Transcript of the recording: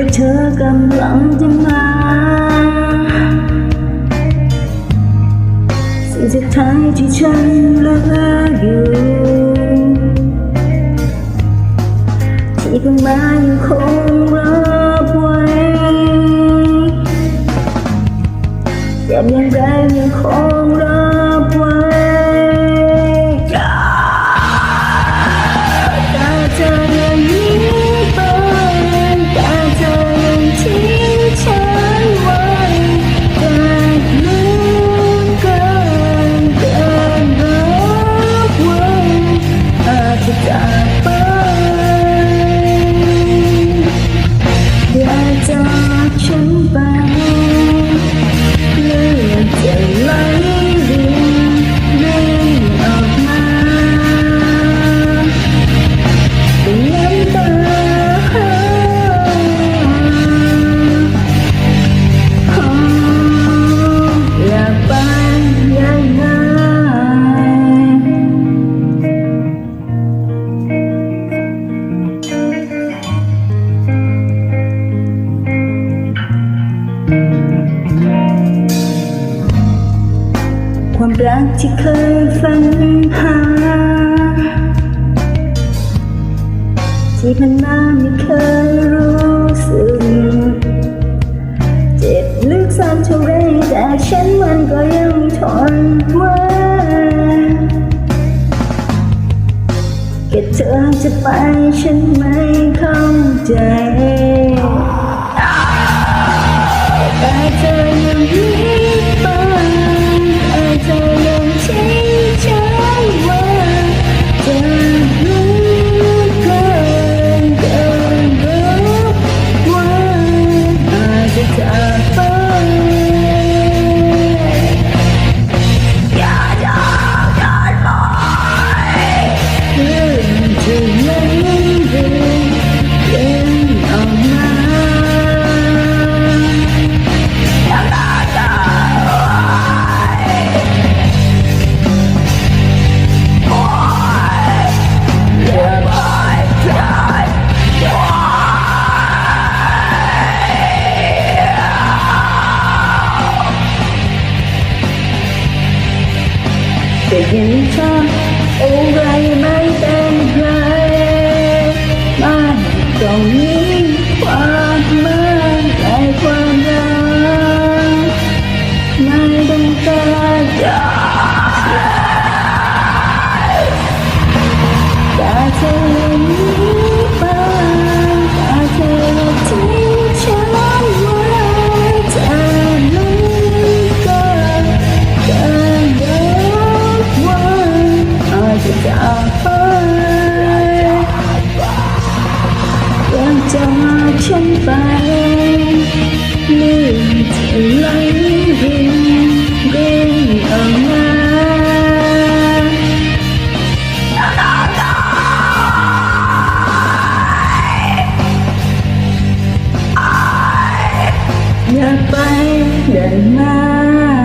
ว่าเธอกำลังจะมาสิ่งสุดท้ายที่ฉันเหลืออยู่ที่เพิ่งมายังคงรับไว้แต่ยังได้ยังคงรัก ความรักที่เคยฝันหา ที่ผ่านมาไม่เคยรู้สึก เจ็บลึกซ้ำเท่าไรแต่ฉันมันก็ยังทนไว้แค่เธอจะไปฉันไม่เข้าใจ Taking time, old I. อย่าไปได้มา